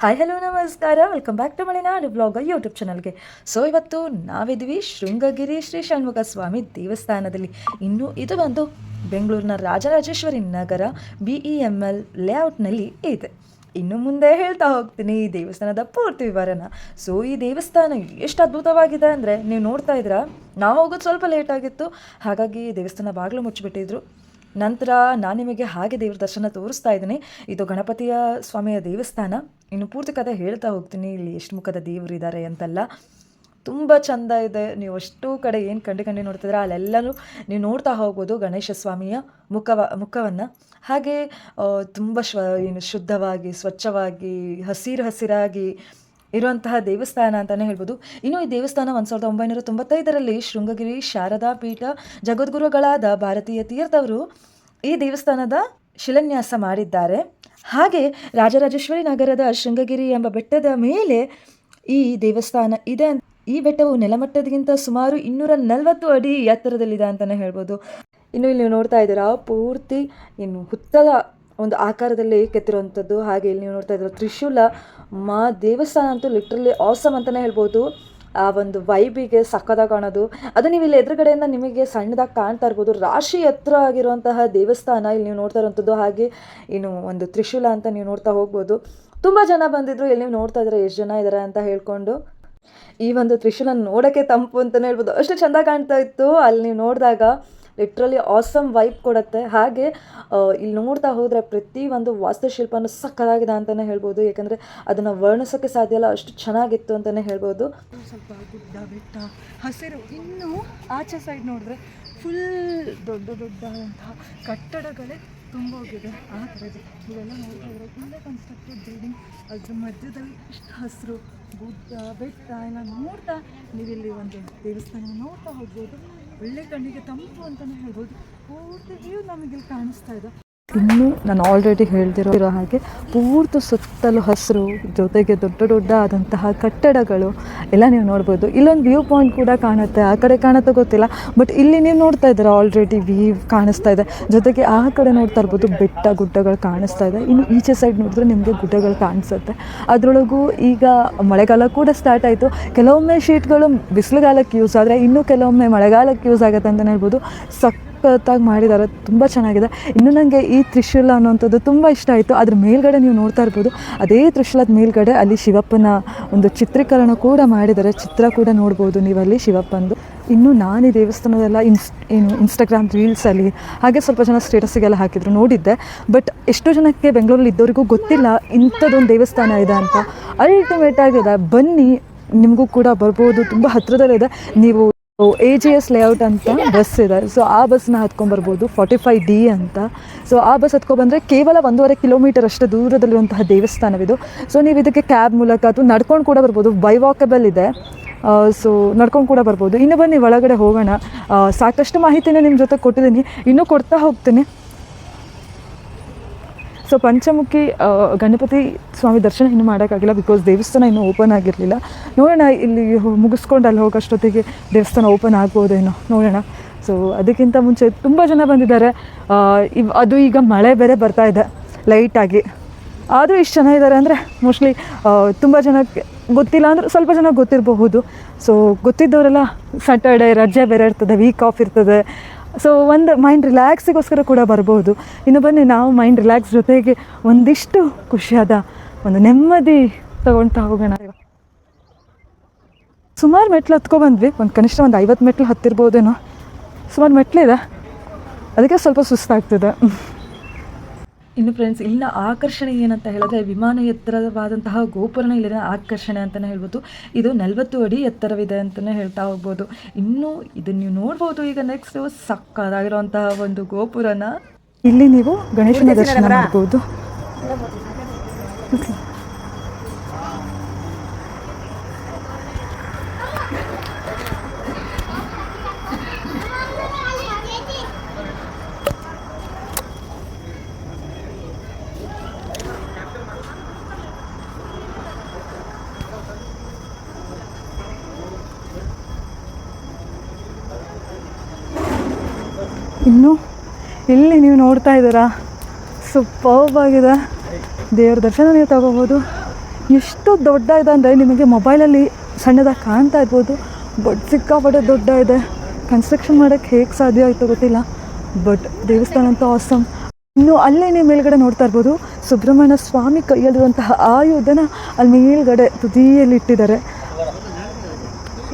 Hi hello ನಮಸ್ಕಾರ. Welcome back to Malenadu blog YouTube ಚಾನಲ್ಗೆ so ಇವತ್ತು ನಾವಿದ್ವಿ ಶೃಂಗಗಿರಿ ಶ್ರೀ ಷಣ್ಮುಖ ಸ್ವಾಮಿ ದೇವಸ್ಥಾನದಲ್ಲಿ. ಇನ್ನು ಇದು ಬಂದು ಬೆಂಗಳೂರಿನ Rajarajeshwari Nagar B E M L ಲೇಔಟ್ನಲ್ಲಿ ಇದೆ. ಇನ್ನು ಮುಂದೆ ಹೇಳ್ತಾ ಹೋಗ್ತೀನಿ ಈ ದೇವಸ್ಥಾನದ ಪೂರ್ತಿ ವಿವರನ. ಸೊ ಈ ದೇವಸ್ಥಾನ ಎಷ್ಟು ಅದ್ಭುತವಾಗಿದೆ ಅಂದರೆ, ನೀವು ನೋಡ್ತಾ ಇದ್ದೀರಾ? ನಾವು ಹೋಗೋದು ಸ್ವಲ್ಪ ಲೇಟ್ ಆಗಿತ್ತು. ಹಾಗಾಗಿ ದೇವಸ್ಥಾನ ಬಾಗಿಲು ಮುಚ್ಚಿಬಿಟ್ಟಿದ್ರು. ನಂತರ ನಾನು ನಿಮಗೆ ಹಾಗೆ ದೇವ್ರ ದರ್ಶನ ತೋರಿಸ್ತಾ ಇದ್ದೀನಿ. ಇದು ಗಣಪತಿಯ ಸ್ವಾಮಿಯ ದೇವಸ್ಥಾನ. ಇನ್ನು ಪೂರ್ತಿ ಕಥೆ ಹೇಳ್ತಾ ಹೋಗ್ತೀನಿ. ಇಲ್ಲಿ ಎಷ್ಟು ಮುಖದ ದೇವರು ಇದ್ದಾರೆ ಅಂತೆಲ್ಲ. ತುಂಬ ಚಂದ ಇದೆ. ನೀವು ಅಷ್ಟು ಕಡೆ ಏನು ಕಂಡು ಕಂಡು ನೋಡ್ತಿದ್ರೆ ಅಲ್ಲೆಲ್ಲನೂ ನೀವು ನೋಡ್ತಾ ಹೋಗ್ಬೋದು ಗಣೇಶ ಸ್ವಾಮಿಯ ಮುಖವ, ಮುಖವನ್ನು. ಹಾಗೆ ತುಂಬ ಶ್ವ, ಏನು ಶುದ್ಧವಾಗಿ, ಸ್ವಚ್ಛವಾಗಿ, ಹಸಿರು ಹಸಿರಾಗಿ ಇರುವಂತಹ ದೇವಸ್ಥಾನ ಅಂತಲೇ ಹೇಳ್ಬೋದು. ಇನ್ನು ಈ ದೇವಸ್ಥಾನ ಒಂದು ಸಾವಿರದ ಒಂಬೈನೂರ ತೊಂಬತ್ತೈದರಲ್ಲಿ ಶೃಂಗಗಿರಿ, ಶಾರದಾ ಪೀಠ, ಜಗದ್ಗುರುಗಳಾದ ಭಾರತೀಯ ತೀರ್ಥವರು ಈ ದೇವಸ್ಥಾನದ ಶಿಲಾನ್ಯಾಸ ಮಾಡಿದ್ದಾರೆ. ಹಾಗೆ ರಾಜರಾಜೇಶ್ವರಿ ನಗರದ ಶೃಂಗಗಿರಿ ಎಂಬ ಬೆಟ್ಟದ ಮೇಲೆ ಈ ದೇವಸ್ಥಾನ ಇದೆ ಈ ಬೆಟ್ಟವು ನೆಲಮಟ್ಟದಗಿಂತ ಸುಮಾರು ಇನ್ನೂರ ನಲವತ್ತು ಅಡಿ ಎತ್ತರದಲ್ಲಿದೆ ಅಂತಲೇ ಹೇಳ್ಬೋದು. ಇನ್ನು ಇಲ್ಲಿ ನೋಡ್ತಾ ಇದ್ದೀರಾ, ಪೂರ್ತಿ ಇನ್ನು ಹುತ್ತದ ಒಂದು ಆಕಾರದಲ್ಲಿ ಕೆತ್ತಿರುವಂಥದ್ದು. ಹಾಗೆ ಇಲ್ಲಿ ನೀವು ನೋಡ್ತಾ ಇದ್ರು ತ್ರಿಶೂಲ ಮಾ ದೇವಸ್ಥಾನ ಅಂತೂ ಲಿಟ್ರಲಿ ಆಸಮ್ ಅಂತಲೇ ಹೇಳ್ಬೋದು. ಆ ಒಂದು ವೈಬಿಗೆ ಸಕ್ಕದಾಗಿ ಕಾಣೋದು. ಅದು ನೀವು ಇಲ್ಲಿ ಎದುರುಗಡೆಯಿಂದ ನಿಮಗೆ ಸಣ್ಣದಾಗಿ ಕಾಣ್ತಾ ಇರ್ಬೋದು. ರಾಶಿ ಎತ್ತರ ಆಗಿರುವಂತಹ ದೇವಸ್ಥಾನ ಇಲ್ಲಿ ನೀವು ನೋಡ್ತಾ ಇರುವಂಥದ್ದು. ಹಾಗೆ ಏನು ಒಂದು ತ್ರಿಶೂಲ ಅಂತ ನೀವು ನೋಡ್ತಾ ಹೋಗ್ಬೋದು. ತುಂಬ ಜನ ಬಂದಿದ್ರು. ಇಲ್ಲಿ ನೀವು ನೋಡ್ತಾ ಇದ್ದಾರೆ, ಎಷ್ಟು ಜನ ಇದ್ದಾರೆ ಅಂತ ಹೇಳ್ಕೊಂಡು. ಈ ಒಂದು ತ್ರಿಶೂಲ ನೋಡೋಕ್ಕೆ ತಂಪು ಅಂತಲೇ ಹೇಳ್ಬೋದು. ಅಷ್ಟು ಚೆಂದ ಕಾಣ್ತಾ ಇತ್ತು. ಅಲ್ಲಿ ನೀವು ನೋಡಿದಾಗ ಲಿಟ್ರಲಿ ಆಸಮ್ ವೈಬ್ ಕೊಡುತ್ತೆ. ಹಾಗೆ ಇಲ್ಲಿ ನೋಡ್ತಾ ಹೋದರೆ ಪ್ರತಿ ಒಂದು ವಾಸ್ತುಶಿಲ್ಪನೂ ಸಕ್ಕದಾಗಿದೆ ಅಂತಲೇ ಹೇಳ್ಬೋದು. ಯಾಕಂದರೆ ಅದನ್ನು ವರ್ಣಿಸೋಕ್ಕೆ ಸಾಧ್ಯ ಇಲ್ಲ, ಅಷ್ಟು ಚೆನ್ನಾಗಿತ್ತು ಅಂತಲೇ ಹೇಳ್ಬೋದು. ಸ್ವಲ್ಪ ಗುಡ್ಡ ಬೆಟ್ಟ, ಹಸಿರು, ಇನ್ನು ಆಚೆ ಸೈಡ್ ನೋಡಿದ್ರೆ ಫುಲ್ ದೊಡ್ಡ ದೊಡ್ಡದಂತಹ ಕಟ್ಟಡಗಳೇ ತುಂಬೋಗಿದೆ. ಆ ಥರದ್ದು ಇವೆಲ್ಲ ನೋಡ್ತಾ ಇಲ್ಲೇ ಕನ್ಸ್ಟ್ರಕ್ಟೆಡ್ ಬಿಲ್ಡಿಂಗ್ ಅದ್ರ ಮಧ್ಯದಲ್ಲಿ ಇಷ್ಟು ಹಸಿರು ಗುಡ್ಡ, ಬೆಟ್ಟ ಎಲ್ಲ ನೋಡ್ತಾ ನೀವಿಲ್ಲಿ ಒಂದು ದೇವಸ್ಥಾನ ನೋಡ್ತಾ ಹೋಗ್ಬೋದು. ಒಳ್ಳೆ ಕಣ್ಣಿಗೆ ತಂಪು ಅಂತಲೇ ಹೇಳ್ಬೋದು. ಪೂರ್ತಿ ನಮಗಿಲ್ಲಿ ಕಾಣಿಸ್ತಾ ಇದೆ. ಇನ್ನು ನಾನು ಆಲ್ರೆಡಿ ಹೇಳ್ದಿರೋ ಹಾಗೆ ಪೂರ್ತಿ ಸುತ್ತಲೂ ಹಸಿರು, ಜೊತೆಗೆ ದೊಡ್ಡ ದೊಡ್ಡ ಆದಂತಹ ಕಟ್ಟಡಗಳು ಎಲ್ಲ ನೀವು ನೋಡ್ಬೋದು. ಇಲ್ಲೊಂದು ವ್ಯೂ ಪಾಯಿಂಟ್ ಕೂಡ ಕಾಣುತ್ತೆ. ಆ ಕಡೆ ಕಾಣುತ್ತೆ ಗೊತ್ತಿಲ್ಲ ಬಟ್ ಇಲ್ಲಿ ನೀವು ನೋಡ್ತಾ ಇದ್ದೀರಾ ಆಲ್ರೆಡಿ ವ್ಯೂ ಕಾಣಿಸ್ತಾ ಇದೆ. ಜೊತೆಗೆ ಆ ಕಡೆ ನೋಡ್ತಾ ಇರ್ಬೋದು, ಬೆಟ್ಟ ಗುಡ್ಡಗಳು ಕಾಣಿಸ್ತಾ ಇದೆ. ಇನ್ನು ಈಚೆ ಸೈಡ್ ನೋಡಿದ್ರೆ ನಿಮಗೆ ಗುಡ್ಡಗಳು ಕಾಣಿಸುತ್ತೆ. ಅದರೊಳಗೂ ಈಗ ಮಳೆಗಾಲ ಕೂಡ ಸ್ಟಾರ್ಟ್ ಆಯಿತು. ಕೆಲವೊಮ್ಮೆ ಶೀಟ್ಗಳು ಬಿಸಿಲುಗಾಲಕ್ಕೆ ಯೂಸ್ ಆದರೆ ಇನ್ನೂ ಕೆಲವೊಮ್ಮೆ ಮಳೆಗಾಲಕ್ಕೆ ಯೂಸ್ ಆಗುತ್ತೆ ಅಂತಲೇ ಹೇಳ್ಬೋದು. ಸಖತ್ತಾಗಿ ಮಾಡಿದ್ದಾರೆ ತುಂಬ ಚೆನ್ನಾಗಿದೆ. ಇನ್ನು ನನಗೆ ಈ ತ್ರಿಶೂಲ ಅನ್ನುವಂಥದ್ದು ತುಂಬ ಇಷ್ಟ ಆಯಿತು. ಅದ್ರ ಮೇಲ್ಗಡೆ ನೀವು ನೋಡ್ತಾ ಇರ್ಬೋದು. ಅದೇ ತ್ರಿಶೂಲದ ಮೇಲ್ಗಡೆ ಅಲ್ಲಿ ಶಿವಪ್ಪನ ಒಂದು ಚಿತ್ರೀಕರಣ ಕೂಡ ಮಾಡಿದ್ದಾರೆ ಚಿತ್ರ ಕೂಡ ನೋಡ್ಬೋದು ನೀವು ಅಲ್ಲಿ ಶಿವಪ್ಪಂದು. ಇನ್ನು ನಾನು ಈ ದೇವಸ್ಥಾನದೆಲ್ಲ ಇನ್ಸ್, ಏನು ಇನ್ಸ್ಟಾಗ್ರಾಮ್ ರೀಲ್ಸಲ್ಲಿ ಹಾಗೆ ಸ್ವಲ್ಪ ಜನ ಸ್ಟೇಟಸ್ಸಿಗೆಲ್ಲ ಹಾಕಿದ್ರು, ನೋಡಿದ್ದೆ. ಬಟ್ ಎಷ್ಟೋ ಜನಕ್ಕೆ ಬೆಂಗಳೂರಲ್ಲಿ ಇದ್ದವರಿಗೂ ಗೊತ್ತಿಲ್ಲ, ಇಂಥದ್ದೊಂದು ದೇವಸ್ಥಾನ ಇದೆ ಅಂತ. ಅಲ್ಟಿಮೇಟ್ ಆಗಿದೆ. ಬನ್ನಿ, ನಿಮಗೂ ಕೂಡ ಬರ್ಬೋದು. ತುಂಬ ಹತ್ತಿರದಲ್ಲಿದೆ ನೀವು ಎ ಜಿ ಎಸ್ ಲೇಔಟ್ ಅಂತ ಬಸ್ ಇದೆ. ಸೊ ಆ ಬಸ್ನ ಹತ್ಕೊಂಡ್ಬರ್ಬೋದು ಫಾರ್ಟಿ ಫೈವ್ ಡಿ ಅಂತ. ಸೊ ಆ ಬಸ್ ಹತ್ಕೊಬಂದರೆ ಕೇವಲ ಒಂದೂವರೆ ಕಿಲೋಮೀಟರ್ ಅಷ್ಟು ದೂರದಲ್ಲಿರುವಂತಹ ದೇವಸ್ಥಾನವಿದು. ಸೊ ನೀವು ಇದಕ್ಕೆ ಕ್ಯಾಬ್ ಮೂಲಕ ಅಥವಾ ನಡ್ಕೊಂಡು ಕೂಡ ಬರ್ಬೋದು. ಬೈ ವಾಕಬಲ್ ಇದೆ ಸೊ ನಡ್ಕೊಂಡು ಕೂಡ ಬರ್ಬೋದು. ಇನ್ನು ಬನ್ನಿ, ಒಳಗಡೆ ಹೋಗೋಣ. ಸಾಕಷ್ಟು ಮಾಹಿತಿನ ನಿಮ್ಮ ಜೊತೆ ಕೊಟ್ಟಿದ್ದೀನಿ. ಇನ್ನೂ ಕೊಡ್ತಾ ಹೋಗ್ತೀನಿ. ಸೊ ಪಂಚಮುಖಿ ಗಣಪತಿ ಸ್ವಾಮಿ ದರ್ಶನ ಇನ್ನೂ ಮಾಡೋಕ್ಕಾಗಿಲ್ಲ ಬಿಕಾಸ್ ದೇವಸ್ಥಾನ ಇನ್ನೂ ಓಪನ್ ಆಗಿರಲಿಲ್ಲ ನೋಡೋಣ ಇಲ್ಲಿ ಮುಗಿಸ್ಕೊಂಡು ಅಲ್ಲಿ ಹೋಗೋಷ್ಟೊತ್ತಿಗೆ ದೇವಸ್ಥಾನ ಓಪನ್ ಆಗ್ಬೋದೇನೋ ನೋಡೋಣ ಸೊ ಅದಕ್ಕಿಂತ ಮುಂಚೆ ತುಂಬ ಜನ ಬಂದಿದ್ದಾರೆ ಇವ್ ಅದು ಈಗ ಮಳೆ ಬೇರೆ ಬರ್ತಾ ಇದೆ ಲೈಟಾಗಿ ಆದರೂ ಇಷ್ಟು ಜನ ಇದ್ದಾರೆ ಅಂದರೆ ಮೋಸ್ಟ್ಲಿ ತುಂಬ ಜನಕ್ಕೆ ಗೊತ್ತಿಲ್ಲ ಅಂದ್ರೆ ಸ್ವಲ್ಪ ಜನ ಗೊತ್ತಿರಬಹುದು. ಸೊ ಗೊತ್ತಿದ್ದವರೆಲ್ಲ ಸ್ಯಾಟರ್ಡೆ ರಜೆ ಬೇರೆ ಇರ್ತದೆ ವೀಕ್ ಆಫ್ ಇರ್ತದೆ. ಸೊ ಒಂದು ಮೈಂಡ್ ರಿಲ್ಯಾಕ್ಸಿಗೋಸ್ಕರ ಕೂಡ ಬರ್ಬೋದು. ಇನ್ನು ಬನ್ನಿ, ನಾವು ಮೈಂಡ್ ರಿಲ್ಯಾಕ್ಸ್ ಜೊತೆಗೆ ಒಂದಿಷ್ಟು ಖುಷಿಯಾದ ಒಂದು ನೆಮ್ಮದಿ ತಗೊಳ್ತಾ ಹೋಗೋಣ. ಸುಮಾರು ಮೆಟ್ಲು ಹತ್ಕೊಬಂದ್ವಿ ಒಂದು ಕನಿಷ್ಠ ಒಂದು ಐವತ್ತು ಮೆಟ್ಲು ಹತ್ತಿರ್ಬೋದೇನೋ. ಸುಮಾರು ಮೆಟ್ಲಿದೆ ಅದಕ್ಕೆ ಸ್ವಲ್ಪ ಸುಸ್ತಾಗ್ತಿದೆ. ಇನ್ನು ಫ್ರೆಂಡ್ಸ್ ಇಲ್ಲಿನ ಆಕರ್ಷಣೆ ಏನಂತ ಹೇಳಿದ್ರೆ ವಿಮಾನ ಎತ್ತರವಾದಂತಹ ಗೋಪುರನ ಇಲ್ಲಿನ ಆಕರ್ಷಣೆ ಅಂತಲೇ ಹೇಳ್ಬೋದು. ಇದು ನಲವತ್ತು ಅಡಿ ಎತ್ತರವಿದೆ ಅಂತಲೇ ಹೇಳ್ತಾ ಹೋಗ್ಬೋದು. ಇನ್ನು ಇದನ್ನು ನೀವು ನೋಡ್ಬೋದು ಈಗ ನೆಕ್ಸ್ಟ್ ಸಕ್ಕದಾಗಿರುವಂತಹ ಒಂದು ಗೋಪುರನ. ಇಲ್ಲಿ ನೀವು ಗಣೇಶನ ದರ್ಶನ ಮಾಡ್ಬೋದು. ಇನ್ನು ಇಲ್ಲಿ ನೀವು ನೋಡ್ತಾ ಇದ್ದೀರಾ? ಸೂಪರ್ಬ್ ಆಗಿದೆ. ದೇವ್ರ ದರ್ಶನ ನೀವು ತಗೋಬೋದು. ಎಷ್ಟು ದೊಡ್ಡ ಇದೆ ಅಂದರೆ ನಿಮಗೆ ಮೊಬೈಲಲ್ಲಿ ಸಣ್ಣದಾಗಿ ಕಾಣ್ತಾ ಇರ್ಬೋದು. ಬಟ್ ಸಿಕ್ಕಾಪಟ್ಟೆ ದೊಡ್ಡ ಇದೆ. ಕನ್ಸ್ಟ್ರಕ್ಷನ್ ಮಾಡೋಕ್ಕೆ ಹೇಗೆ ಸಾಧ್ಯ ಆಯಿತು ಗೊತ್ತಿಲ್ಲ. ಬಟ್ ದೇವಸ್ಥಾನ ಅಂತೂ ಆಸಮ್ ಇನ್ನು ಅಲ್ಲೇ ನೀವು ಮೇಲ್ಗಡೆ ನೋಡ್ತಾ ಇರ್ಬೋದು. ಸುಬ್ರಹ್ಮಣ್ಯ ಸ್ವಾಮಿ ಕೈಯಲ್ಲಿರುವಂತಹ ಆಯುಧನ ಅಲ್ಲಿ ಮೇಲ್ಗಡೆ ತುದಿಯಲ್ಲಿ ಇಟ್ಟಿದ್ದಾರೆ.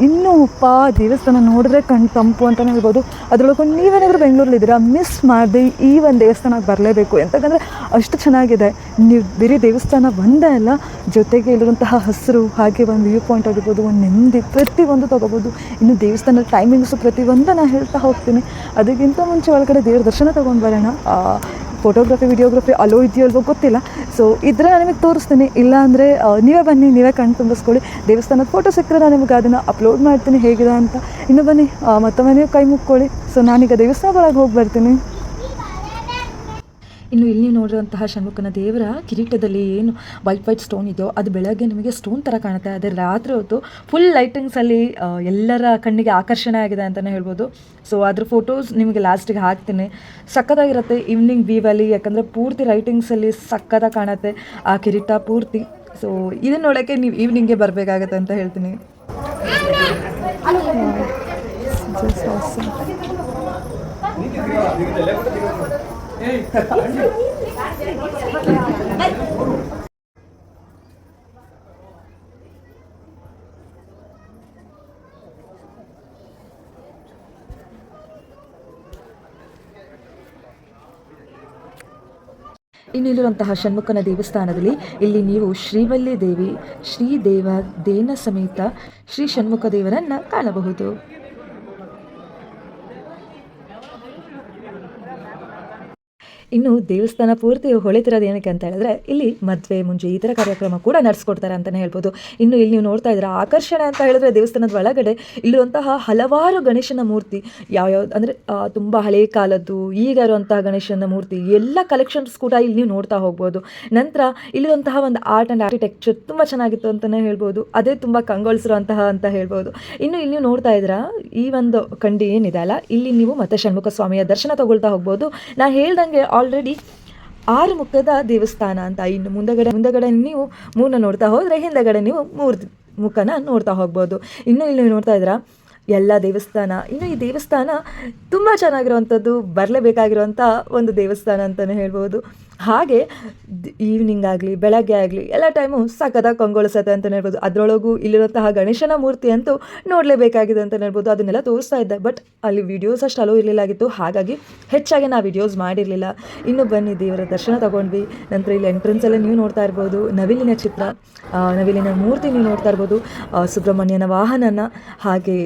ಇನ್ನೂ ಪಾ ದೇವಸ್ಥಾನ ನೋಡಿದ್ರೆ ಕಣ್ ತಂಪು ಅಂತಲೇ ಹೇಳ್ಬೋದು. ಅದರೊಳಗೆ ನೀವೇನಾದರೂ ಬೆಂಗಳೂರಲ್ಲಿದ್ದೀರಾ ಮಿಸ್ ಮಾಡಿದೆ ಈ ಒಂದು ದೇವಸ್ಥಾನಕ್ಕೆ ಬರಲೇಬೇಕು. ಯಾಕಂದರೆ ಅಷ್ಟು ಚೆನ್ನಾಗಿದೆ. ನೀವು ಬೇರೆ ದೇವಸ್ಥಾನ ಒಂದೇ ಅಲ್ಲ, ಜೊತೆಗೆ ಇಲ್ಲಿರುವಂತಹ ಹಸಿರು, ಹಾಗೆ ಒಂದು ವ್ಯೂ ಪಾಯಿಂಟ್ ಆಗಿರ್ಬೋದು, ಒಂದು ನೆಮ್ಮದಿ ಪ್ರತಿಯೊಂದು ತಗೋಬೋದು. ಇನ್ನು ದೇವಸ್ಥಾನದ ಟೈಮಿಂಗ್ಸು ಪ್ರತಿಯೊಂದು ನಾನು ಹೇಳ್ತಾ ಹೋಗ್ತೀನಿ. ಅದಕ್ಕಿಂತ ಮುಂಚೆ ಒಳಗಡೆ ದೇವ್ರ ದರ್ಶನ ತೊಗೊಂಡು ಬರೋಣ. ಫೋಟೋಗ್ರಫಿ ವಿಡಿಯೋಗ್ರಫಿ ಅಲೋ ಇದೆಯೋ ಅಲ್ವೋ ಗೊತ್ತಿಲ್ಲ. ಸೊ ಇದ್ರೆ ನಾನು ನಿಮಗೆ ತೋರಿಸ್ತೀನಿ. ಇಲ್ಲ ಅಂದರೆ ನೀವೇ ಬನ್ನಿ, ನೀವೇ ಕಣ್ಣು ತುಂಬಿಸ್ಕೊಳ್ಳಿ. ದೇವಸ್ಥಾನದ ಫೋಟೋ ಸಿಕ್ಕರೆ ನಾನು ನಿಮಗೆ ಅದನ್ನು ಅಪ್ಲೋಡ್ ಮಾಡ್ತೀನಿ. ಹೇಗಿದೆ ಅಂತ. ಇನ್ನು ಬನ್ನಿ ಮತ್ತೊಮ್ಮೆ ನೀವು ಕೈ ಮುಕ್ಕೊಳ್ಳಿ. ಸೊ ನಾನೀಗ ದೇವಸ್ಥಾನದೊಳಗೆ ಹೋಗಿ ಬರ್ತೀನಿ. ಇನ್ನು ಇಲ್ಲಿ ನೋಡಿರುವಂತಹ ಷಣ್ಮುಖನ ದೇವರ ಕಿರೀಟದಲ್ಲಿ ಏನು ವೈಟ್ ವೈಟ್ ಸ್ಟೋನ್ ಇದೆಯೋ ಅದು ಬೆಳಗ್ಗೆ ನಿಮಗೆ ಸ್ಟೋನ್ ಥರ ಕಾಣುತ್ತೆ. ಅದೇ ರಾತ್ರಿ ಹೊತ್ತು ಫುಲ್ ಲೈಟಿಂಗ್ಸಲ್ಲಿ ಎಲ್ಲರ ಕಣ್ಣಿಗೆ ಆಕರ್ಷಣೆ ಆಗಿದೆ ಅಂತಲೇ ಹೇಳ್ಬೋದು. ಸೊ ಅದ್ರ ಫೋಟೋಸ್ ನಿಮಗೆ ಲಾಸ್ಟಿಗೆ ಹಾಕ್ತೀನಿ. ಸಕ್ಕತ್ತಾಗಿರುತ್ತೆ ಈವ್ನಿಂಗ್ ವ್ಯೂವಲ್ಲಿ ಯಾಕಂದರೆ ಪೂರ್ತಿ ಲೈಟಿಂಗ್ಸಲ್ಲಿ ಸಕ್ಕತ್ತಾಗಿ ಕಾಣುತ್ತೆ ಆ ಕಿರೀಟ ಪೂರ್ತಿ. ಸೊ ಇದನ್ನು ನೋಡೋಕ್ಕೆ ನೀವು ಈವ್ನಿಂಗ್ಗೆ ಬರಬೇಕಾಗತ್ತೆ ಅಂತ ಹೇಳ್ತೀನಿ. ಇನ್ನಿರುವಂತಹ ಷಣ್ಮುಖನ ದೇವಸ್ಥಾನದಲ್ಲಿ ಇಲ್ಲಿ ನೀವು ಶ್ರೀವಲ್ಲಿ ದೇವಿ ಶ್ರೀದೇವ ದೇನ ಸಮೇತ ಶ್ರೀ ಷಣ್ಮುಖ ದೇವರನ್ನ ಕಾಣಬಹುದು. ಇನ್ನು ದೇವಸ್ಥಾನ ಪೂರ್ತಿ ಹೊಳಿತಿರೋದು ಏನಕ್ಕೆ ಅಂತ ಹೇಳಿದ್ರೆ ಇಲ್ಲಿ ಮದುವೆ ಮುಂಜೆ ಈ ಥರ ಕಾರ್ಯಕ್ರಮ ಕೂಡ ನಡೆಸ್ಕೊಡ್ತಾರೆ ಅಂತಲೇ ಹೇಳ್ಬೋದು. ಇನ್ನು ಇಲ್ಲಿ ನೀವು ನೋಡ್ತಾ ಇದ್ದೀರಾ, ಆಕರ್ಷಣೆ ಅಂತ ಹೇಳಿದ್ರೆ ದೇವಸ್ಥಾನದ ಒಳಗಡೆ ಇಲ್ಲಿರುವಂತಹ ಹಲವಾರು ಗಣೇಶನ ಮೂರ್ತಿ ಯಾವ್ಯಾವ್ದು ಅಂದರೆ ತುಂಬ ಹಳೆ ಕಾಲದ್ದು, ಈಗ ಇರುವಂತಹ ಗಣೇಶನ ಮೂರ್ತಿ, ಎಲ್ಲ ಕಲೆಕ್ಷನ್ಸ್ ಕೂಡ ಇಲ್ಲಿ ನೀವು ನೋಡ್ತಾ ಹೋಗ್ಬೋದು. ನಂತರ ಇಲ್ಲಿರುವಂತಹ ಒಂದು ಆರ್ಟ್ ಆ್ಯಂಡ್ ಆರ್ಕಿಟೆಕ್ಚರ್ ತುಂಬ ಚೆನ್ನಾಗಿತ್ತು ಅಂತಲೇ ಹೇಳ್ಬೋದು. ಅದೇ ತುಂಬ ಕಂಗೊಳಿಸಿರುವಂತಹ ಅಂತ ಹೇಳ್ಬೋದು. ಇನ್ನು ಇಲ್ಲಿ ನೀವು ನೋಡ್ತಾ ಇದ್ದೀರಾ, ಈ ಒಂದು ಕಂಡಿ ಏನಿದೆ ಅಲ್ಲ, ಇಲ್ಲಿ ನೀವು ಮತ್ತೆ ಷಣ್ಮುಖ ಸ್ವಾಮಿಯ ದರ್ಶನ ತಗೊಳ್ತಾ ಹೋಗ್ಬೋದು. ನಾ ಹೇಳ್ದಂಗೆ ಆಲ್ರೆಡಿ ಆರು ಮುಖದ ದೇವಸ್ಥಾನ ಅಂತ ಇನ್ನು ಮುಂದಗಡೆ ಮುಂದಗಡೆ ನೀವು ಮೂರನ್ನ ನೋಡ್ತಾ ಹೋದರೆ ಹಿಂದಗಡೆ ನೀವು ಮೂರು ಮುಖನ ನೋಡ್ತಾ ಹೋಗ್ಬೋದು. ಇನ್ನು ಇಲ್ಲಿ ನೋಡ್ತಾ ಇದ್ದೀರಾ? ಎಲ್ಲ ದೇವಸ್ಥಾನ. ಇನ್ನು ಈ ದೇವಸ್ಥಾನ ತುಂಬ ಚೆನ್ನಾಗಿರುವಂಥದ್ದು, ಬರಲೇಬೇಕಾಗಿರುವಂಥ ಒಂದು ದೇವಸ್ಥಾನ ಅಂತಲೇ ಹೇಳ್ಬೋದು. ಹಾಗೆ ಈವ್ನಿಂಗ್ ಆಗಲಿ, ಬೆಳಗ್ಗೆ ಆಗಲಿ, ಎಲ್ಲ ಟೈಮು ಸಖತ್ತಾಗಿ ಕಂಗೊಳಿಸುತ್ತೆ ಅಂತಲೇ ಹೇಳ್ಬೋದು. ಅದರೊಳಗೂ ಇಲ್ಲಿರುವಂತಹ ಗಣೇಶನ ಮೂರ್ತಿ ಅಂತೂ ನೋಡಲೇಬೇಕಾಗಿದೆ ಅಂತಲೇ ಹೇಳ್ಬೋದು. ಅದನ್ನೆಲ್ಲ ತೋರಿಸ್ತಾ ಇದ್ದೆ. ಬಟ್ ಅಲ್ಲಿ ವೀಡಿಯೋಸ್ ಅಷ್ಟು ಅಲೋ ಇರಲಿಲ್ಲಾಗಿತ್ತು. ಹಾಗಾಗಿ ಹೆಚ್ಚಾಗಿ ನಾವು ವಿಡಿಯೋಸ್ ಮಾಡಿರಲಿಲ್ಲ. ಇನ್ನು ಬನ್ನಿ, ದೇವರ ದರ್ಶನ ತಗೊಂಡ್ವಿ. ನಂತರ ಇಲ್ಲಿ ಎಂಟ್ರೆನ್ಸಲ್ಲೇ ನೀವು ನೋಡ್ತಾ ಇರ್ಬೋದು. ನವಿಲಿನ ಚಿತ್ರ. ನವಿಲಿನ ಮೂರ್ತಿ ನೀವು ನೋಡ್ತಾ ಇರ್ಬೋದು. ಸುಬ್ರಹ್ಮಣ್ಯನ ವಾಹನನ. ಹಾಗೆ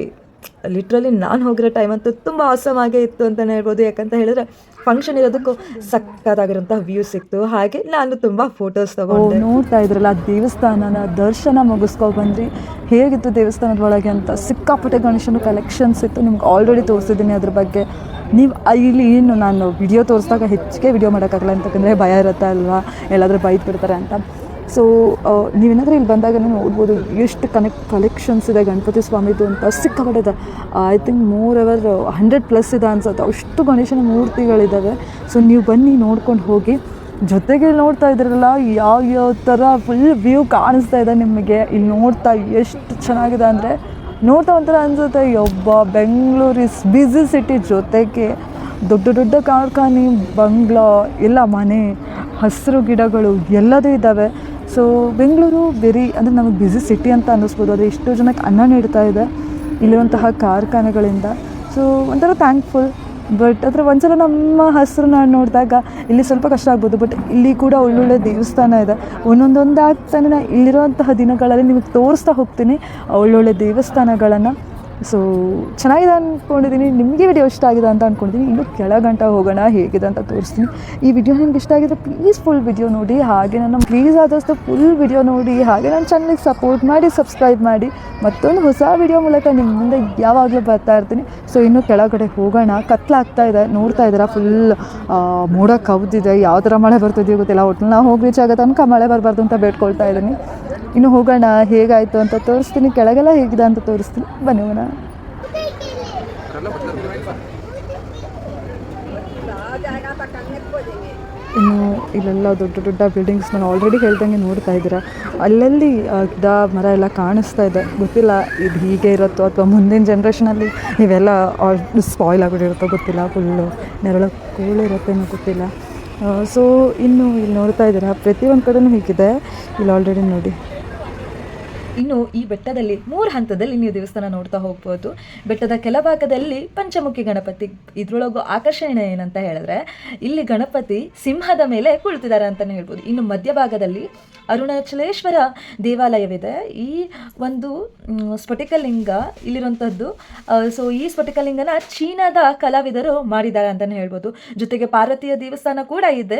ಲಿಟ್ರಲಿ ನಾನು ಹೋಗಿರೋ ಟೈಮ್ ಅಂತೂ ತುಂಬ ಆಗೇ ಇತ್ತು ಅಂತಲೇ ಹೇಳ್ಬೋದು. ಯಾಕಂತ ಹೇಳಿದ್ರೆ ಫಂಕ್ಷನ್ ಇರೋದಕ್ಕೂ ಸಕ್ಕತ್ತಾಗಿರೋಂಥ ವ್ಯೂ ಸಿಕ್ತು. ಹಾಗೆ ನಾನು ತುಂಬ ಫೋಟೋಸ್ ತಗೊಂಡು. ನೋಡ್ತಾ ಇದ್ರಲ್ಲ ಆ ದೇವಸ್ಥಾನನ ದರ್ಶನ ಮುಗಿಸ್ಕೊ ಬಂದ್ರಿ. ಹೇಗಿತ್ತು ದೇವಸ್ಥಾನದ ಒಳಗೆ ಅಂತ ಸಿಕ್ಕಾಪಟ್ಟೆ ಗಣೇಶನ ಕಲೆಕ್ಷನ್ಸ್ ಇತ್ತು. ನಿಮ್ಗೆ ಆಲ್ರೆಡಿ ತೋರಿಸಿದ್ದೀನಿ ಅದ್ರ ಬಗ್ಗೆ. ನೀವು ಇಲ್ಲಿ ಏನು ನಾನು ವಿಡಿಯೋ ತೋರಿಸಿದಾಗ ಹೆಚ್ಚಿಗೆ ವಿಡಿಯೋ ಮಾಡೋಕ್ಕಾಗಲ್ಲ ಅಂತಂದರೆ ಭಯ ಇರುತ್ತೆ ಅಲ್ವಾ? ಎಲ್ಲಾದರೂ ಬೈದು ಬಿಡ್ತಾರೆ ಅಂತ. ಸೊ ನೀವೇನಾದರೂ ಇಲ್ಲಿ ಬಂದಾಗ ನೋಡ್ಬೋದು ಎಷ್ಟು ಕನೆಕ್ಟ್ ಕಲೆಕ್ಷನ್ಸ್ ಇದೆ ಗಣಪತಿ ಸ್ವಾಮಿದು ಅಂತ ಸಿಕ್ಕಾಪಟ್ಟಿದೆ. I think more ever hundred plus ಇದೆ ಅನ್ಸುತ್ತೆ. ಅಷ್ಟು ಗಣೇಶನ ಮೂರ್ತಿಗಳಿದ್ದಾವೆ ಸೊ ನೀವು ಬನ್ನಿ ನೋಡ್ಕೊಂಡು ಹೋಗಿ. ಜೊತೆಗೆ ನೋಡ್ತಾ ಇದ್ರಲ್ಲ, ಯಾವ ಯಾವ ಥರ ಫುಲ್ ವ್ಯೂ ಕಾಣಿಸ್ತಾ ಇದೆ ನಿಮಗೆ. ಇಲ್ಲಿ ನೋಡ್ತಾ ಎಷ್ಟು ಚೆನ್ನಾಗಿದೆ ಅಂದರೆ, ನೋಡ್ತಾ ಒಂಥರ ಅನಿಸುತ್ತೆ ಒಬ್ಬ ಬೆಂಗಳೂರು ಇಸ್ ಬ್ಯುಸಿ ಸಿಟಿ ಜೊತೆಗೆ. ದೊಡ್ಡ ದೊಡ್ಡ ಕಾರ್ಖಾನೆ, ಬಂಗ್ಲಾ, ಎಲ್ಲ ಮನೆ, ಹಸಿರು ಗಿಡಗಳು ಎಲ್ಲದೂ ಇದ್ದಾವೆ ಸೊ ಬೆಂಗಳೂರು ವೆರಿ ಅಂದರೆ ನಮಗೆ ಬ್ಯುಸಿ ಸಿಟಿ ಅಂತ ಅನ್ನಿಸ್ಬೋದು. ಅದು ಎಷ್ಟೋ ಜನಕ್ಕೆ ಅನ್ನ ನೀಡ್ತಾ ಇದೆ ಇಲ್ಲಿರುವಂತಹ ಕಾರ್ಖಾನೆಗಳಿಂದ. ಸೊ ಒಂಥರ ಥ್ಯಾಂಕ್ಫುಲ್ ಬಟ್ ಅದರ ಒಂದ್ಸಲ ನಮ್ಮ ಹಸಿರು ನಾಡು ನೋಡಿದಾಗ ಇಲ್ಲಿ ಸ್ವಲ್ಪ ಕಷ್ಟ ಆಗ್ಬೋದು. ಬಟ್ ಇಲ್ಲಿ ಕೂಡ ಒಳ್ಳೊಳ್ಳೆ ದೇವಸ್ಥಾನ ಇದೆ. ಒಂದೊಂದೊಂದಾಗ್ತಾನೆ ನಾನು ಇಲ್ಲಿರುವಂತಹ ದಿನಗಳಲ್ಲಿ ನಿಮಗೆ ತೋರಿಸ್ತಾ ಹೋಗ್ತೀನಿ ಒಳ್ಳೊಳ್ಳೆ ದೇವಸ್ಥಾನಗಳನ್ನು. ಸೊ ಚೆನ್ನಾಗಿದೆ ಅಂದ್ಕೊಂಡಿದ್ದೀನಿ ನಿಮಗೆ ವಿಡಿಯೋ ಇಷ್ಟ ಆಗಿದೆ ಅಂತ ಅಂದ್ಕೊಂಡಿದ್ದೀನಿ ಇನ್ನು ಕೆಳಗಂಟ ಹೋಗೋಣ, ಹೇಗಿದೆ ಅಂತ ತೋರಿಸ್ತೀನಿ. ಈ ವಿಡಿಯೋ ನಿಮ್ಗೆ ಇಷ್ಟ ಆಗಿದೆ ಪ್ಲೀಸ್ ಫುಲ್ ವಿಡಿಯೋ ನೋಡಿ. ಹಾಗೆ ನನ್ನ ಪ್ಲೀಸ್ ಆದಷ್ಟು ಫುಲ್ ವಿಡಿಯೋ ನೋಡಿ. ಹಾಗೆ ನನ್ನ ಚಾನಲಿಗೆ ಸಪೋರ್ಟ್ ಮಾಡಿ ಸಬ್ಸ್ಕ್ರೈಬ್ ಮಾಡಿ. ಮತ್ತೊಂದು ಹೊಸ ವಿಡಿಯೋ ಮೂಲಕ ನಿಮ್ಮ ಮುಂದೆ ಯಾವಾಗಲೂ ಬರ್ತಾ ಇರ್ತೀನಿ. ಸೊ ಇನ್ನು ಕೆಳಗಡೆ ಹೋಗೋಣ. ಕತ್ಲಾಗ್ತಾ ಇದೆ, ನೋಡ್ತಾ ಇದ್ದೀರಾ ಫುಲ್ ಮೋಡ ಕವ್ದಿದೆ. ಯಾವ ಥರ ಮಳೆ ಬರ್ತಿದೆಯೋ ಗೊತ್ತಿಲ್ಲ. ಒಟ್ಟು ನಾವು ಹೋಗಿ ರೀಚ್ ಆಗೋ ತನಕ ಮಳೆ ಬರಬಾರ್ದು ಅಂತ ಬೇಡ್ಕೊಳ್ತಾ ಇದ್ದೀನಿ. ಇನ್ನು ಹೋಗೋಣ, ಹೇಗಾಯಿತು ಅಂತ ತೋರಿಸ್ತೀನಿ. ಕೆಳಗೆಲ್ಲ ಹೇಗಿದೆ ಅಂತ ತೋರಿಸ್ತೀನಿ. ಬನ್ನಿ ಹೋಗೋಣ. ಇನ್ನು ಇಲ್ಲೆಲ್ಲ ದೊಡ್ಡ ದೊಡ್ಡ ಬಿಲ್ಡಿಂಗ್ಸ್ ನಾನು ಆಲ್ರೆಡಿ ಹೇಳ್ದಂಗೆ ನೋಡ್ತಾ ಇದ್ದೀರಾ. ಅಲ್ಲಲ್ಲಿ ಗಿಡ, ಮರ ಎಲ್ಲ ಕಾಣಿಸ್ತಾ ಇದೆ. ಗೊತ್ತಿಲ್ಲ ಇದು ಹೀಗೆ ಇರುತ್ತೋ ಅಥವಾ ಮುಂದಿನ ಜನ್ರೇಷನಲ್ಲಿ ಇವೆಲ್ಲ ಸ್ಪಾಯ್ಲ್ ಆಗಿಬಿಟ್ಟಿರುತ್ತೋ ಗೊತ್ತಿಲ್ಲ. ಫುಲ್ಲು ನೆರಳು ಕೂಳಿರುತ್ತೇನೋ ಗೊತ್ತಿಲ್ಲ. ಸೊ ಇನ್ನು ಇಲ್ಲಿ ನೋಡ್ತಾ ಇದ್ದೀರಾ. ಪ್ರತಿಯೊಂದು ಕಡೆನೂ ಹೀಗಿದೆ. ಇಲ್ಲಿ ಆಲ್ರೆಡಿ ನೋಡಿ. ಇನ್ನು ಈ ಬೆಟ್ಟದಲ್ಲಿ ಮೂರು ಹಂತದಲ್ಲಿ ನೀವು ದೇವಸ್ಥಾನ ನೋಡ್ತಾ ಹೋಗ್ಬೋದು. ಬೆಟ್ಟದ ಕೆಳಭಾಗದಲ್ಲಿ ಪಂಚಮುಖಿ ಗಣಪತಿ, ಇದ್ರೊಳಗೂ ಆಕರ್ಷಣೆ ಏನಂತ ಹೇಳಿದ್ರೆ, ಇಲ್ಲಿ ಗಣಪತಿ ಸಿಂಹದ ಮೇಲೆ ಕುಳಿತಿದ್ದಾರೆ ಅಂತಲೇ ಹೇಳ್ಬೋದು. ಇನ್ನು ಮಧ್ಯಭಾಗದಲ್ಲಿ ಅರುಣಾಚಲೇಶ್ವರ ದೇವಾಲಯವಿದೆ. ಈ ಒಂದು ಸ್ಫಟಿಕಲಿಂಗ ಇಲ್ಲಿರುವಂಥದ್ದು ಸೊ ಈ ಸ್ಫಟಿಕಲಿಂಗನ ಚೀನಾದ ಕಲಾವಿದರು ಮಾಡಿದ್ದಾರೆ ಅಂತಲೇ ಹೇಳ್ಬೋದು. ಜೊತೆಗೆ ಪಾರ್ವತಿಯ ದೇವಸ್ಥಾನ ಕೂಡ ಇದೆ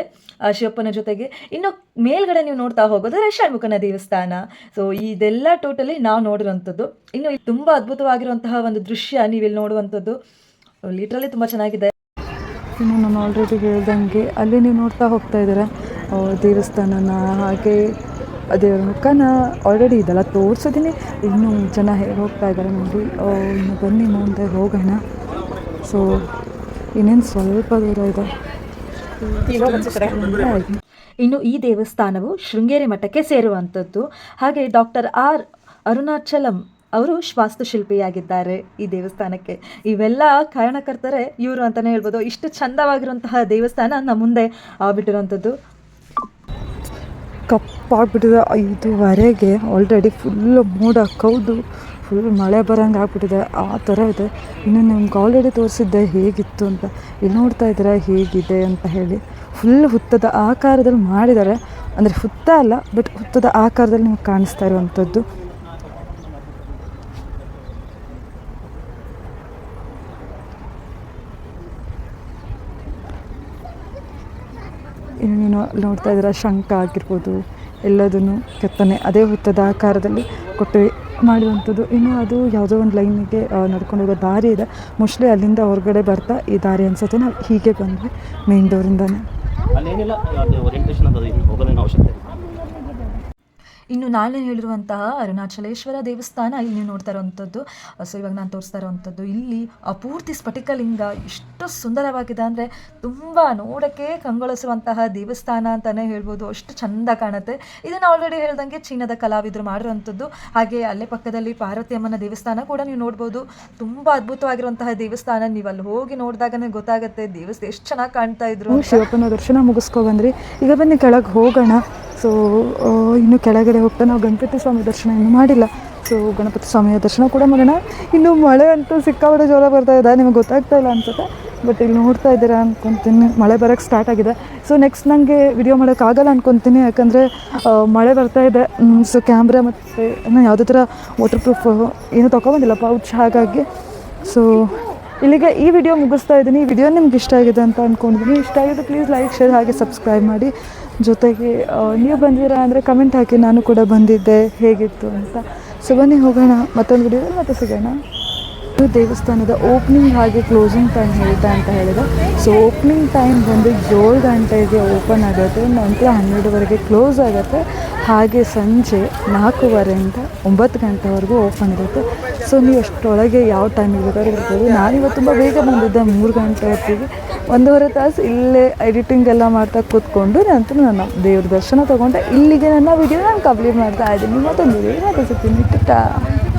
ಶಿವಪ್ಪನ ಜೊತೆಗೆ. ಇನ್ನು ಮೇಲ್ಗಡೆ ನೀವು ನೋಡ್ತಾ ಹೋಗೋದು ಷಣ್ಮುಖನ ದೇವಸ್ಥಾನ. ಸೊ ಇದೆಲ್ಲ ಟೋಟಲಿ ನಾವು ನೋಡಿರುವಂಥದ್ದು. ಇನ್ನು ಇಲ್ಲಿ ತುಂಬ ಅದ್ಭುತವಾಗಿರುವಂತಹ ಒಂದು ದೃಶ್ಯ ನೀವಿಲ್ಲಿ ನೋಡುವಂಥದ್ದು. ಲೀಟ್ರಲ್ಲಿ ತುಂಬ ಚೆನ್ನಾಗಿದೆ. ಇನ್ನು ನಾನು ಆಲ್ರೆಡಿ ಹೇಳ್ದಂಗೆ ಅಲ್ಲಿ ನೀವು ನೋಡ್ತಾ ಹೋಗ್ತಾ ಇದ್ದೀರಾ? ದೇವಸ್ಥಾನನ ಹಾಗೆ ಅದೇ ದೇವರ ಮುಖನ ಆಲ್ರೆಡಿ ಇದೆಲ್ಲ ತೋರಿಸಿದ್ದೀನಿ. ಇನ್ನೂ ಜನ ಹೇಗೆ ಹೋಗ್ತಾ ಇದ್ದಾರೆ ನೋಡಿ. ಇನ್ನು ಬನ್ನಿ ಮುಂದೆ ಹೋಗೋಣ. ಸೊ ಇನ್ನೇನು ಸ್ವಲ್ಪ ದೂರ ಇದೆ. ಇನ್ನು ಈ ದೇವಸ್ಥಾನವು ಶೃಂಗೇರಿ ಮಠಕ್ಕೆ ಸೇರುವಂಥದ್ದು. ಹಾಗೆ ಡಾಕ್ಟರ್ ಆರ್ ಅರುಣಾಚಲಂ ಅವರು ವಾಸ್ತುಶಿಲ್ಪಿಯಾಗಿದ್ದಾರೆ ಈ ದೇವಸ್ಥಾನಕ್ಕೆ. ಇವೆಲ್ಲ ಕಾರಣಕರ್ತರೆ, ಇವರು ಅಂತಲೇ ಹೇಳ್ಬೋದು. ಇಷ್ಟು ಚಂದವಾಗಿರುವಂತಹ ದೇವಸ್ಥಾನ ನಮ್ಮ ಮುಂದೆ ಆಗ್ಬಿಟ್ಟಿರುವಂಥದ್ದು. ಕಪ್ಪಾಗ್ಬಿಟ್ಟಿದೆ ಐದುವರೆಗೆ. ಆಲ್ರೆಡಿ ಫುಲ್ಲು ಮೋಡ, ಕೌದು. ಫುಲ್ ಮಳೆ ಬರೋಂಗೆ ಆಗ್ಬಿಟ್ಟಿದೆ, ಆ ಥರ ಇದೆ. ಇನ್ನು ನಿಮ್ಗೆ ಆಲ್ರೆಡಿ ತೋರಿಸಿದ್ದೆ ಹೇಗಿತ್ತು ಅಂತ. ಇಲ್ಲಿ ನೋಡ್ತಾ ಇದ್ದೀರಾ ಹೇಗಿದೆ ಅಂತ ಹೇಳಿ. ಫುಲ್ ಹುತ್ತದ ಆಕಾರದಲ್ಲಿ ಮಾಡಿದ್ದಾರೆ. ಅಂದರೆ ಹುತ್ತ ಅಲ್ಲ ಬಟ್ ಹುತ್ತದ ಆಕಾರದಲ್ಲಿ ನಿಮ್ಗೆ ಕಾಣಿಸ್ತಾ ಇರುವಂಥದ್ದು. ಇನ್ನು ನೀನು ನೋಡ್ತಾ ಇದ್ದೀರಾ ಶಂಖ ಆಗಿರ್ಬೋದು, ಎಲ್ಲದನ್ನು ಕೆತ್ತನೆ, ಅದೇ ಹುತ್ತದ ಆಕಾರದಲ್ಲಿ ಕೊಟ್ಟು ಮಾಡಿರುವಂಥದ್ದು ಇನ್ನು ಅದು ಯಾವುದೋ ಒಂದು ಲೈನಿಗೆ ನಡ್ಕೊಂಡು ಹೋಗೋ ದಾರಿ ಇದೆ. ಮೋಸ್ಟ್ಲಿ ಅಲ್ಲಿಂದ ಹೊರಗಡೆ ಬರ್ತಾ ಈ ದಾರಿ ಅನ್ಸುತ್ತೆ. ನಾವು ಹೀಗೆ ಬಂದ್ವಿ ಮೇನ್ ಡೋರಿಂದನೇ ಅಲ್ಲೇನಿಲ್ಲ ಅವಶ್ಯಕತೆ ಇನ್ನು ನಾನು ಹೇಳಿರುವಂತಹ ಅರುಣಾಚಲೇಶ್ವರ ದೇವಸ್ಥಾನ ಇಲ್ಲಿ ನೋಡ್ತಾ ಇರೋವಂಥದ್ದು. ಸೊ ಇವಾಗ ನಾನು ತೋರಿಸ್ತಾ ಇರೋವಂಥದ್ದು. ಇಲ್ಲಿ ಅಪೂರ್ತಿ ಪೂರ್ತಿ ಸ್ಫಟಿಕಲಿಂಗ ಎಷ್ಟು ಸುಂದರವಾಗಿದೆ ಅಂದರೆ ತುಂಬ ನೋಡೋಕ್ಕೆ ಕಂಗೊಳಿಸುವಂತಹ ದೇವಸ್ಥಾನ ಅಂತಲೇ ಹೇಳ್ಬೋದು. ಅಷ್ಟು ಚಂದ ಕಾಣುತ್ತೆ. ಇದನ್ನು ಆಲ್ರೆಡಿ ಹೇಳ್ದಂಗೆ ಚೀನಾದ ಕಲಾವಿದರು ಮಾಡಿರುವಂಥದ್ದು. ಹಾಗೆ ಅಲ್ಲೇ ಪಕ್ಕದಲ್ಲಿ ಪಾರ್ವತಿ ಅಮ್ಮನ ದೇವಸ್ಥಾನ ಕೂಡ ನೀವು ನೋಡ್ಬೋದು. ತುಂಬ ಅದ್ಭುತವಾಗಿರುವಂತಹ ದೇವಸ್ಥಾನ. ನೀವು ಅಲ್ಲಿ ಹೋಗಿ ನೋಡಿದಾಗನೇ ಗೊತ್ತಾಗುತ್ತೆ ದೇವಸ್ಥಾನ ಎಷ್ಟು ಚೆನ್ನಾಗಿ ಕಾಣ್ತಾ ಇದ್ರು ಶಿವಪ್ಪನ ದರ್ಶನ ಮುಗಿಸ್ಕೊ ಬಂದ್ರಿ. ಈಗ ಬನ್ನಿ ಕೆಳಗೆ ಹೋಗೋಣ. ಸೊ ಇನ್ನು ಕೆಳಗಡೆ ಹೋಗ್ತಾ ನಾವು ಗಣಪತಿ ಸ್ವಾಮಿ ದರ್ಶನ ಇನ್ನೂ ಮಾಡಿಲ್ಲ. ಸೊ ಗಣಪತಿ ಸ್ವಾಮಿಯ ದರ್ಶನ ಕೂಡ ಮಾಡೋಣ. ಇನ್ನು ಮಳೆ ಅಂತೂ ಸಿಕ್ಕಾಪಟ್ಟೆ ಜೋರ ಬರ್ತಾ ಇದೆ. ನಿಮಗೆ ಗೊತ್ತಾಗ್ತಾ ಇಲ್ಲ ಅನ್ಸುತ್ತೆ. ಬಟ್ ಇಲ್ಲಿ ನೋಡ್ತಾ ಇದ್ದೀರಾ ಅನ್ಕೊತೀನಿ. ಮಳೆ ಬರೋಕ್ಕೆ ಸ್ಟಾರ್ಟ್ ಆಗಿದೆ. ಸೊ ನೆಕ್ಸ್ಟ್ ನನಗೆ ವಿಡಿಯೋ ಮಾಡೋಕ್ಕಾಗಲ್ಲ ಅನ್ಕೊತೀನಿ. ಯಾಕಂದರೆ ಮಳೆ ಬರ್ತಾ ಇದೆ. ಸೊ ಕ್ಯಾಮ್ರಾ ಮತ್ತು ನಾನು ಯಾವುದೇ ಥರ ವಾಟರ್ ಪ್ರೂಫ್ ಏನು ತೊಗೊಬಂದಿಲ್ಲ ಪೌಚ್ ಹಾಗಾಗಿ. ಸೊ ಇಲ್ಲಿಗೆ ಈ ವಿಡಿಯೋ ಮುಗಿಸ್ತಾ ಇದ್ದೀನಿ. ಈ ವಿಡಿಯೋ ನಿಮ್ಗೆ ಇಷ್ಟ ಆಗಿದೆ ಅಂತ ಅಂದ್ಕೊಂಡಿದ್ದೀನಿ ಇಷ್ಟ ಆಗಿದೆ ಪ್ಲೀಸ್ ಲೈಕ್ ಶೇರ್ ಹಾಗೆ ಸಬ್ಸ್ಕ್ರೈಬ್ ಮಾಡಿ. ಜೊತೆಗೆ ನೀವು ಬಂದಿರಾ ಅಂದರೆ ಕಮೆಂಟ್ ಹಾಕಿ, ನಾನು ಕೂಡ ಬಂದಿದ್ದೆ, ಹೇಗಿತ್ತು ಅಂತ. ಸೊ ಬನ್ನಿ, ಹೋಗೋಣ. ಮತ್ತೊಂದು ವಿಡಿಯೋದಲ್ಲಿ ಮತ್ತೆ ಸಿಗೋಣ. ದೇವಸ್ಥಾನದ ಓಪನಿಂಗ್ ಹಾಗೆ ಕ್ಲೋಸಿಂಗ್ ಟೈಮ್ ಹೇಳ್ತಾ ಅಂತ ಹೇಳಿದೆ. ಸೊ ಓಪನಿಂಗ್ ಟೈಮ್ ಬಂದು ಏಳು ಗಂಟೆಗೆ ಓಪನ್ ಆಗುತ್ತೆ. ನಂತರ ಹನ್ನೆರಡುವರೆಗೆ ಕ್ಲೋಸ್ ಆಗುತ್ತೆ. ಹಾಗೆ ಸಂಜೆ ನಾಲ್ಕೂವರೆಯಿಂದ ಒಂಬತ್ತು ಗಂಟೆವರೆಗೂ ಓಪನ್ ಇರುತ್ತೆ. ಸೊ ನೀವು ಅಷ್ಟರೊಳಗೆ ಯಾವ ಟೈಮಿಗೆ ಬೇಕಾದ್ರೂ ನಾನು ನಾನಿವತ್ತು ತುಂಬ ಬೇಗ ಬಂದಿದ್ದೆ, ಮೂರು ಗಂಟೆ ಹೊತ್ತಿಗೆ. ಒಂದೂವರೆ ತಾಸು ಇಲ್ಲೇ ಎಡಿಟಿಂಗ್ ಎಲ್ಲ ಮಾಡ್ತಾ ಕೂತ್ಕೊಂಡು ನಂತರ ನನ್ನ ದೇವ್ರ ದರ್ಶನ ತೊಗೊಂಡೆ. ಇಲ್ಲಿಗೆ ನನ್ನ ವಿಡಿಯೋ ನಾನು ಕಂಪ್ಲೀಟ್ ಮಾಡ್ತಾ ಇದ್ದೀನಿ. ಮತ್ತೊಂದು ವಿಡಿಯೋ ಮತ್ತೆ ಸಿಗ್ತೀನಿ.